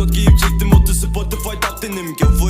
kot giyip çektim otu Spotify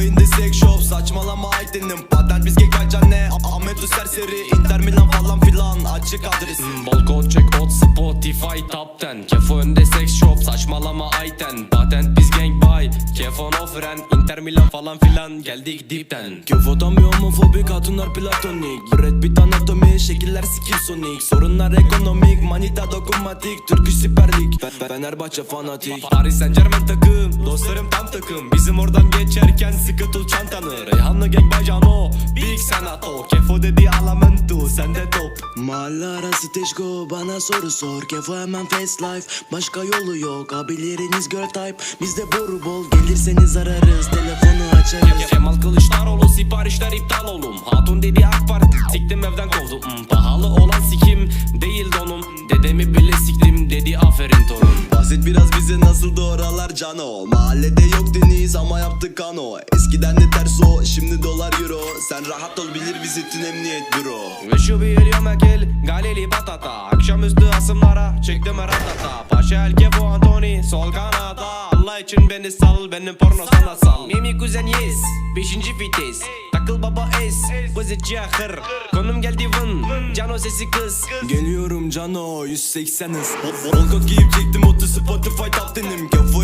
in the sex shop saçmalama aytenim Patent biz gek ne? Ahmet serseri Inter Milan falan filan. Açık adresim Bol kod çek ot Spotify 10 Kefo önde sex shop saçmalama ayten biz gang bay Kefo no fren Inter Milan falan filan. Geldik dipten. Kefo'dan bir homofobik hatunlar platonik. Brad Pitt anatomi şekiller skillsonik Sorunlar ekonomik manita dokunmatik. Türküş siperlik Fe- Fenerbahçe fanatik. Paris Saint Germain takım Dostlarım tam takım. Bizim oradan geçerken sıkı tut çantanı. Reyhanlı gang bacano Big Senato Kefo dedi alamento Sende top. Mahalle arası teşko bana soru sor. Kefo hemen fast life Başka yolu yok. Abileriniz girl type Bizde boru bol gelirseniz ararız Telefonu açarız. Kemal Kılıçdaroğlu siparişler iptal oğlum. Hatun dedi AK Parti siktim evden kovdum. Hmm, Pahalı olan sikim değil donum Dedemi bile siktim dedi aferin torun. Bahset biraz bize nasıldı oralar cano. Mahallede yok deniz ama yaptık kano. Eskiden de ters o şimdi dolar euro. Sen rahat ol bilir vizitin emniyet büro. Ve şu bir yıl gel Galili batata. Akşamüstü asımlara çektim ratata Paşa el kefu Antoni sol kanada için beni sal benim porno sana sal. Mimi kuzen yes Beşinci vites Takıl baba es Kuzi cahır. Konum geldi vın Cano sesi kız. Geliyorum cano 180 hız Bol kot giyip çektim otu Spotify top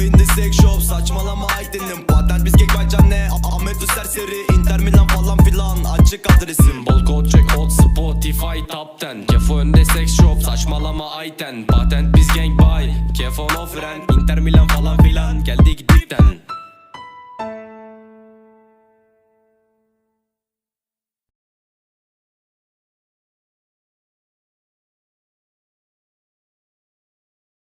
in the sex shop saçmalama aytenim Patent biz gek ne? Ahmet o serseri Inter Milan falan filan. Açık adresim. Bol kod çek kod Spotify top 10 Kefo önde sex shop saçmalama ayten Patent biz gang bay Kefo no fren Inter Milan falan filan. Geldik dipten